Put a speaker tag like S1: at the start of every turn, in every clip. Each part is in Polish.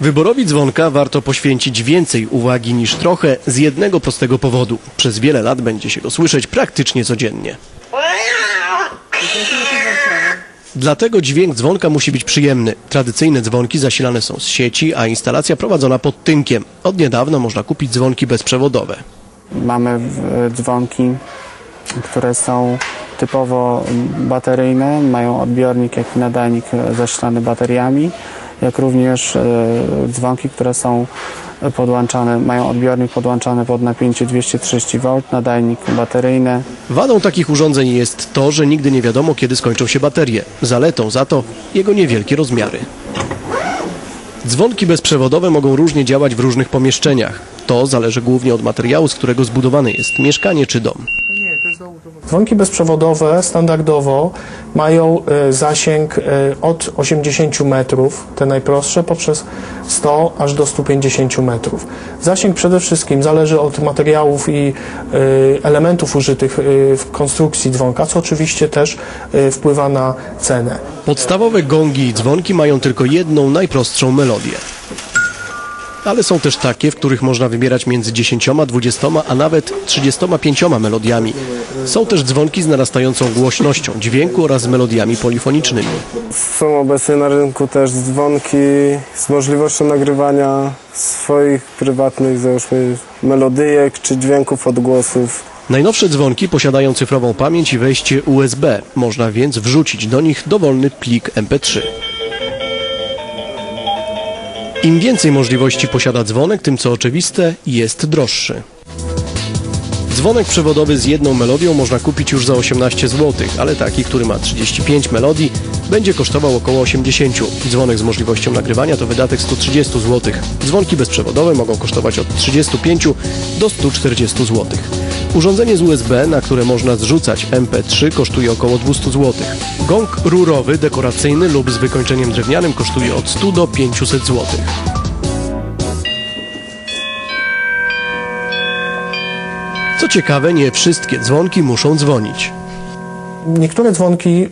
S1: Wyborowi dzwonka warto poświęcić więcej uwagi niż trochę z jednego prostego powodu. Przez wiele lat będzie się go słyszeć praktycznie codziennie. Dlatego dźwięk dzwonka musi być przyjemny. Tradycyjne dzwonki zasilane są z sieci, a instalacja prowadzona pod tynkiem. Od niedawna można kupić dzwonki bezprzewodowe.
S2: Mamy e, dzwonki, które są typowo bateryjne, mają odbiornik, jak i nadajnik e, zasilany bateriami, jak również e, dzwonki, które są podłączane, mają odbiornik podłączany pod napięcie 230 V, nadajnik bateryjny.
S1: Wadą takich urządzeń jest to, że nigdy nie wiadomo, kiedy skończą się baterie. Zaletą za to jego niewielkie rozmiary. Dzwonki bezprzewodowe mogą różnie działać w różnych pomieszczeniach. To zależy głównie od materiału, z którego zbudowane jest mieszkanie czy dom.
S3: Dzwonki bezprzewodowe standardowo mają e, zasięg e, od 80 metrów, te najprostsze, poprzez 100 aż do 150 metrów. Zasięg przede wszystkim zależy od materiałów i e, elementów użytych w konstrukcji dzwonka, co oczywiście też wpływa na cenę.
S1: Podstawowe gongi i dzwonki mają tylko jedną najprostszą melodię. Ale są też takie, w których można wybierać między 10, 20, a nawet 35 melodiami. Są też dzwonki z narastającą głośnością dźwięku oraz melodiami polifonicznymi.
S4: Są obecnie na rynku też dzwonki z możliwością nagrywania swoich prywatnych, załóżmy, melodyjek czy dźwięków odgłosów.
S1: Najnowsze dzwonki posiadają cyfrową pamięć i wejście USB. Można więc wrzucić do nich dowolny plik MP3. Im więcej możliwości posiada dzwonek, tym co oczywiste jest droższy. Dzwonek przewodowy z jedną melodią można kupić już za 18 zł, ale taki, który ma 35 melodii, będzie kosztował około 80. Dzwonek z możliwością nagrywania to wydatek 130 zł. Dzwonki bezprzewodowe mogą kosztować od 35 do 140 zł. Urządzenie z USB, na które można zrzucać MP3 kosztuje około 200 zł. Gong rurowy, dekoracyjny lub z wykończeniem drewnianym kosztuje od 100 do 500 zł. Co ciekawe, nie wszystkie dzwonki muszą dzwonić.
S3: Niektóre dzwonki y,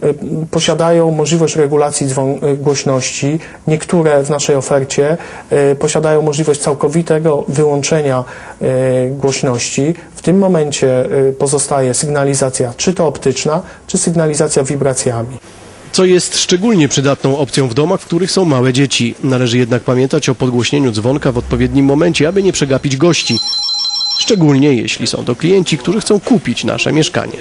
S3: posiadają możliwość regulacji y, głośności, niektóre w naszej ofercie y, posiadają możliwość całkowitego wyłączenia głośności. W tym momencie pozostaje sygnalizacja czy to optyczna, czy sygnalizacja wibracjami.
S1: Co jest szczególnie przydatną opcją w domach, w których są małe dzieci. Należy jednak pamiętać o podgłośnieniu dzwonka w odpowiednim momencie, aby nie przegapić gości. Szczególnie jeśli są to klienci, którzy chcą kupić nasze mieszkanie.